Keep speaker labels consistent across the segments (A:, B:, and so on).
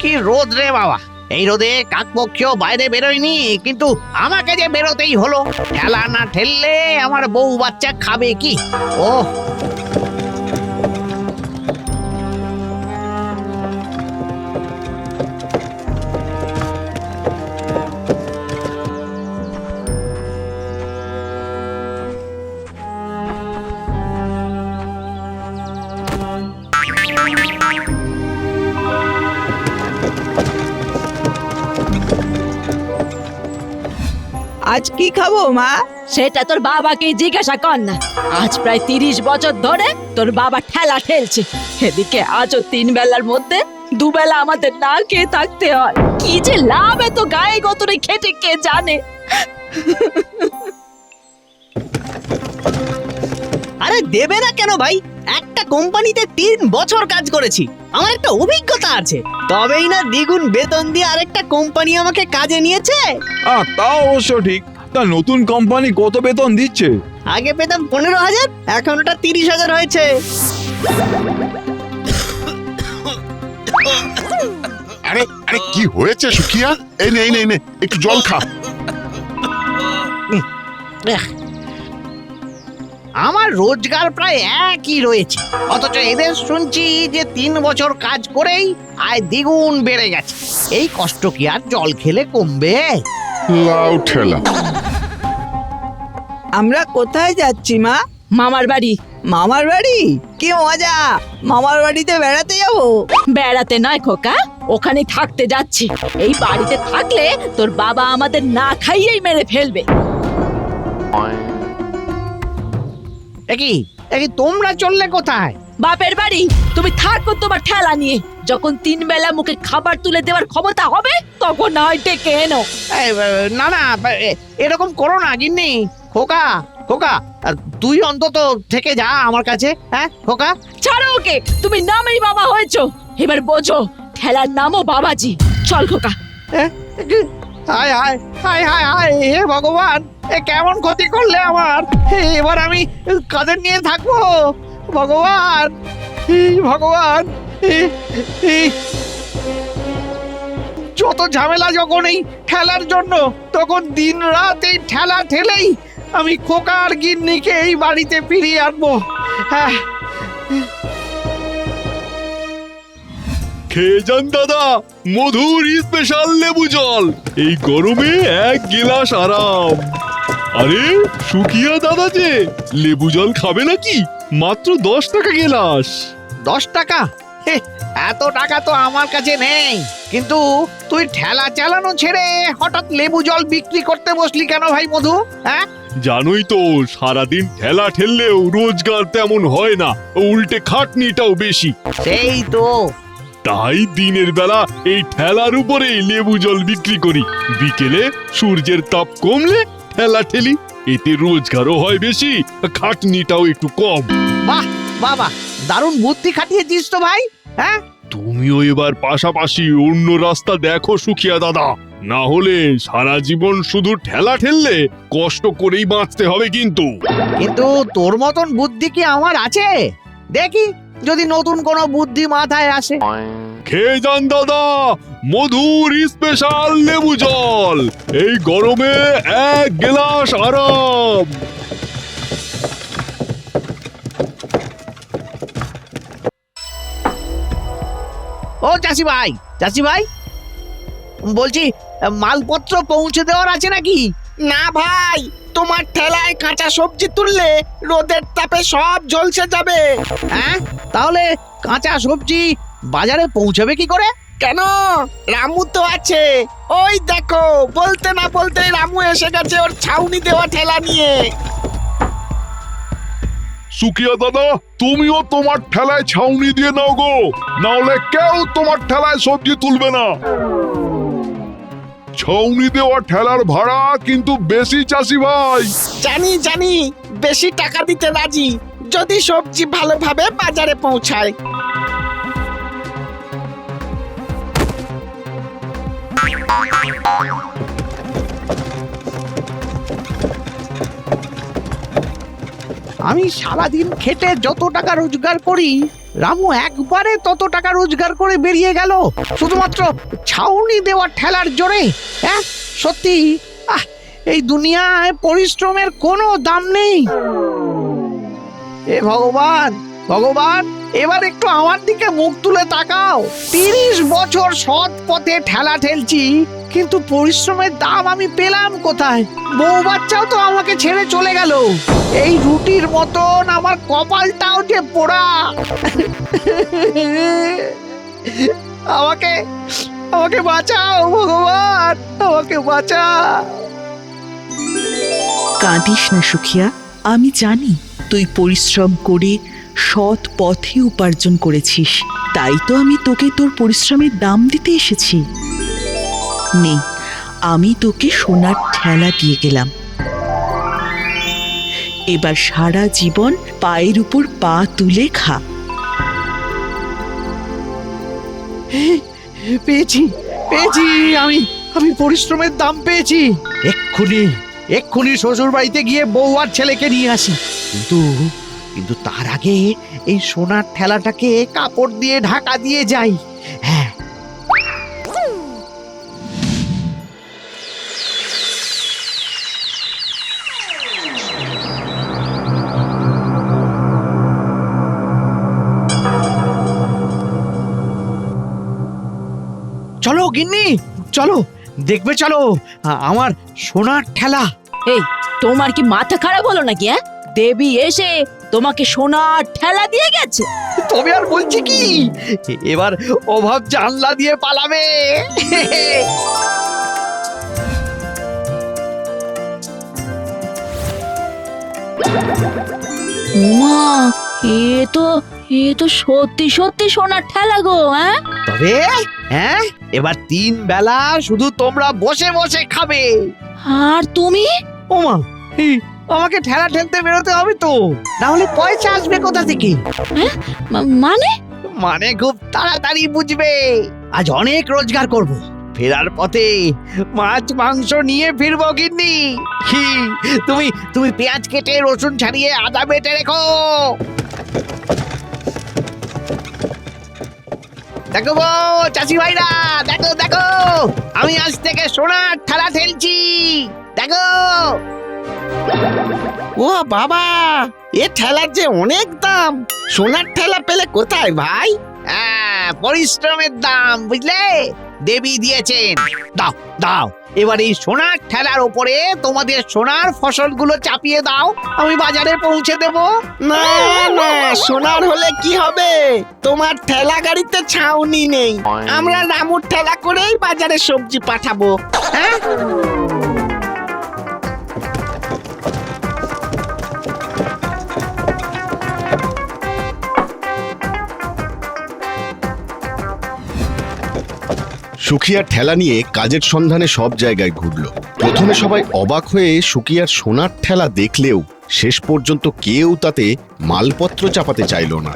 A: কি রোদ রে বাবা? এই রোদে কাকপক্ষেও বাইরে বেরোয়নি, কিন্তু আমাকে যে বেরোতেই হলো। ঠেলা না ঠেললে আমার বউ বাচ্চা খাবে কি? ও
B: আজ কি খাব মা?
C: সেটা তোর বাবাকে জিজ্ঞাসা কর না। আজ প্রায় তিরিশ বছর ধরে তোর বাবা ঠেলা ঠেলছে। এদিকে আজও তিন বেলার মধ্যে দুবেলা আমাদের না খেয়ে থাকতে হয়। কি যে লাভ এত গায়ে গতরে খেটে কে জানে?
D: আরে দেবে না কেন ভাই? একটা কোম্পানিতে তিন বছর কাজ করেছি আমার একটা অভিজ্ঞতা আছে তবেই না দ্বিগুণ বেতন দিয়ে আরেকটা কোম্পানি আমাকে কাজে নিয়েছে
E: আহ তা অবশ্য ঠিক তা নতুন কোম্পানি কত বেতন দিচ্ছে
D: আগে পেতাম পনেরো হাজার এখন ওটা তিরিশ হাজার হয়েছে
F: আরে আরে কি হয়েছে সুখিয়া এই নে এই নে এই নে একটু জল খা
A: আমার রোজগার প্রায় একই রয়েছে। অথচ এদের শুনছি যে তিন বছর কাজ করেই আয় দ্বিগুণ বেড়ে গেছে। এই কষ্ট কি আর জল খেলে কমবে?
F: লাউ ঠেলা।
B: আমরা কোথায় যাচ্ছি মা?
C: মামার বাড়ি।
B: মামার বাড়ি? কি মজা! মামার বাড়িতে বেড়াতে যাব?
C: বেড়াতে নয় খোকা ওখানে থাকতে যাচ্ছি। এই বাড়িতে থাকলে তোর বাবা আমাদের না খাইয়েই মেরে ফেলবে।
A: একই একই তোমরা চললে কোথায়?
C: বাপের বাড়ি? তুমি থাকো তোমার ঠেলা নিয়ে। যখন তিন বেলা মুখে খাবার তুলে দেওয়ার ক্ষমতা হবে তখন না হয় ডেকে এনো।
A: এই, না না এ, এরকম করো না গিন্নি। খোকা খোকা আর তুই অন্তত থেকে যা আমার কাছে হ্যাঁ খোকা?
C: ছাড়ো ওকে তুমি নামেই বাবা হয়েছো। এবার বোঝো ঠেলার নামও বাবাজি। চল খোকা।
A: হায় হায় হায় হায় হায় হে ভগবান, এ কেমন ক্ষতি করলে আমার? এবার আমি কাদের নিয়ে থাকব? ভগবান ভগবান। যত ঝামেলা যখন এই ঠেলার জন্য, তখন দিন রাত এই ঠেলা ঠেলেই আমি খোকার গিন্নিকে এই বাড়িতে ফিরিয়ে আনব। হ্যাঁ
E: খেয়ে যান দাদা? মধুর স্পেশাল লেবু জল। এই গরমে এক গিলাস আরাম। আরে সুখিয়া দাদা যে লেবু জল খাবে নাকি? মাত্র দশ টাকা গেলাস।
A: দশ টাকা? হে, এত টাকা তো আমার কাছে নেই। কিন্তু তুই ঠেলা চালানো ছেড়ে হঠাৎ লেবু জল বিক্রি করতে বসলি কেন ভাই মধু হ্যাঁ?
E: জানোই তো সারাদিন ঠেলা ঠেললেও রোজগার তেমন হয় না। উল্টে খাটনিটাও বেশি।
A: সেই তো
E: তাই দিনের বেলা এই ঠেলার উপরেই লেবু জল বিক্রি করি। বিকেলে সূর্যের তাপ কমলে ঠেলা ঠেলি। এতে রোজগারও হয় বেশি খাটনিটাও একটু কম।
A: বাহ বাবা দারুণ বুদ্ধি খাটিয়েছিস তো ভাই হ্যাঁ?
E: তুমিও এবার পাশাপাশি অন্য রাস্তা দেখো সুখিয়া দাদা। না হলে সারা জীবন শুধু ঠেলা ঠেললে কষ্ট করেই বাঁচতে হবে কিন্তু।
A: কিন্তু তোর মতন বুদ্ধি কি আমার আছে? দেখি। যদি নতুন কোনো বুদ্ধি মাথায় আসে।
E: খেয়ে যান দাদা। মধুর স্পেশাল লেবু জল। এই গরমে এক গ্লাস আরাম।
A: ও চাষি ভাই চাষি ভাই বলছি মালপত্র পৌঁছে দেওয়ার আছে নাকি?
G: না ভাই, তোমার ঠেলায় কাঁচা সবজি তুললে রোদের তাপে সব ঝলসে যাবে।
A: হ্যাঁ? তাহলে কাঁচা সবজি বাজারে পৌঁছাবে কি করে?
G: কেন? রামু তো আছে। ওই দেখো, বলতে না বলতে রামু এসে গেছে ওর ছাউনি দেওয়া ঠেলা নিয়ে।
F: সুখিয়া দাদা, তুমিও তোমার ঠেলায় ছাউনি দিয়ে নাও গো। নাহলে কেউ তোমার ঠেলায় সবজি তুলবে না। ছাউনি দেওয়া ঠেলার ভাড়া কিন্তু বেশি, চাষি ভাই।
G: জানি জানি, বেশি টাকা দিতে রাজি। যদি সবজি ভালোভাবে বাজারে পৌঁছায়।
A: আমি সারাদিন খেটে যত টাকা রোজগার করি রামু একবারে তত টাকা রোজগার করে বেরিয়ে গেল। শুধুমাত্র ছাউনি দেওয়া ঠেলার জোরে হ্যাঁ সত্যি? আহ, এই দুনিয়ায় পরিশ্রমের কোনো দাম নেই। এ ভগবান ভগবান, এবার একটু আমার দিকে মুখ তুলে তাকাও। তিরিশ বছর সৎ পথে ঠেলা ঠেলছি কিন্তু পরিশ্রমের দাম আমি পেলাম কোথায়? বউ বাচ্চাও তো আমাকে ছেড়ে চলে গেল। এই রুটির মতন আমার কপালটাও যে পোড়া। আমাকে আমাকে বাঁচাও, ভগবান, আমাকে বাঁচা
B: কাঁদিস না সুখিয়া, আমি জানি তুই পরিশ্রম করে সৎ পথে উপার্জন করেছিস। তাই তো আমি তোকে তোর পরিশ্রমের দাম দিতে এসেছি। নে আমি তোকে সোনার ঠেলা দিয়ে গেলাম। এবার সারা জীবন পায়ের উপর পা তুলে খা।
A: পেয়েছি পেয়েছি আমি আমি পরিশ্রমের দাম পেয়েছি। এক্ষুনি এক্ষুনি শ্বশুর বাড়িতে গিয়ে বউ আর ছেলেকে নিয়ে আসি। কিন্তু কিন্তু তার আগে এই সোনার ঠেলাটাকে কাপড় দিয়ে ঢাকা দিয়ে যাই। গিন্নি চলো দেখবে চলো আ- আমার সোনার ঠেলা।
C: এই তোমার কি মাথা খারাপ হলো নাকি হ্যাঁ? দেবী এসে তোমাকে সোনার ঠেলা দিয়ে গেছে।
A: তবে আর বলছি কি এবার অভাব জানলা দিয়ে পালাবে।
C: মা এ তো এ তো সত্যি সত্যি সোনার ঠেলা গো হ্যাঁ?
A: তবে হ্যাঁ? এবার তিন বেলা শুধু তোমরা বসে বসে খাবে।
C: আর তুমি?
A: ওমা এই, আমাকে ঠেলা ঠেলতে বেরোতে হবে তো। না হলে পয়সা আসবে কোথা থেকে?
C: মা- মানে?
A: মানে খুব তাড়াতাড়ি বুঝবে। আজ অনেক রোজগার করব। ফেরার পথে মাছ মাংস নিয়ে ফিরবো গিন্নি। তুমি তুমি পেঁয়াজ কেটে রসুন ছাড়িয়ে আদা বেটে রেখো। দেখো বউ চাষি ভাইরা, দেখো দেখো। আমি আজ থেকে সোনার থালা ঠেলছি। দেখো।
G: ও বাবা, এ ঠেলার যে অনেক দাম, সোনার ঠেলা পেলে কোথায় ভাই?
A: হ্যাঁ পরিশ্রমের দাম, বুঝলে? দেবী দিয়েছেন। দাও দাও। এবার এই সোনার ঠেলার ওপরে তোমাদের সোনার ফসলগুলো চাপিয়ে দাও। আমি বাজারে পৌঁছে দেব।
G: না না সোনার হলে কি হবে? তোমার ঠেলা গাড়িতে ছাউনি নেই। আমরা রামুর ঠেলা করেই বাজারে সবজি পাঠাবো।
A: হ্যাঁ?
H: সুখিয়ার ঠেলা নিয়ে কাজের সন্ধানে সব জায়গায় ঘুরল। প্রথমে সবাই অবাক হয়ে সুখিয়ার সোনার ঠেলা দেখলেও শেষ পর্যন্ত কেউ তাতে মালপত্র চাপাতে চাইল না।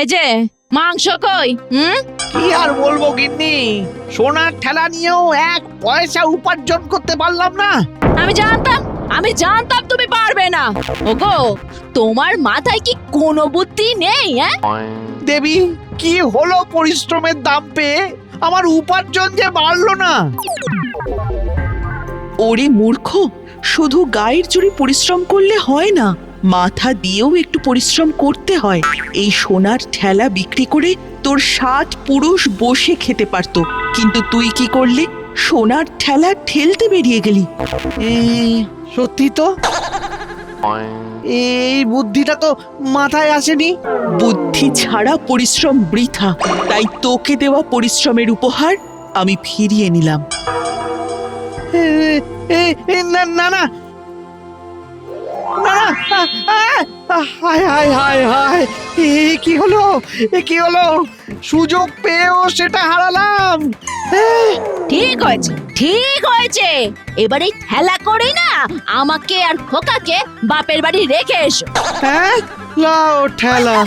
C: এই যে মাংস কই হুম?
A: কি আর বলব গিন্নি? সোনার ঠেলা নিয়েও এক পয়সা উপার্জন করতে পারলাম না।
C: আমি জানতাম আমি জানতাম তুমি পারবে না। ওগো তোমার মাথায় কি কোনো বুদ্ধি নেই হ্যাঁ?
A: দেবী কি হলো পরিশ্রমের দাম পেয়ে? আমার উপার্জন যে বাড়লো না।
B: ওরে মূর্খ শুধু গায়ের জোরে পরিশ্রম করলে হয় না। মাথা দিয়েও একটু পরিশ্রম করতে হয়। এই সোনার ঠেলা বিক্রি করে তোর সাত পুরুষ বসে খেতে পারতো। কিন্তু তুই কি করলি? সোনার ঠেলা ঠেলতে বেরিয়ে গেলি।
A: সত্যি তো? এই বুদ্ধিটা তো মাথায় আসেনি।
B: বুদ্ধি ছাড়া পরিশ্রম বৃথা। তাই তোকে দেওয়া পরিশ্রমের উপহার আমি ফিরিয়ে নিলাম।
A: না না হায় হায় হায় হায়। এ কি হলো? এ কি হলো? সুযোগ পেয়েও সেটা হারালাম।
C: ঠিক হয়েছে ঠিক হয়েছে। এবারে ঠেলা করেই না আমাকে আর খোকাকে বাপের বাড়ি রেখে এসো।
A: হ্যাঁ? লাও ঠেলা।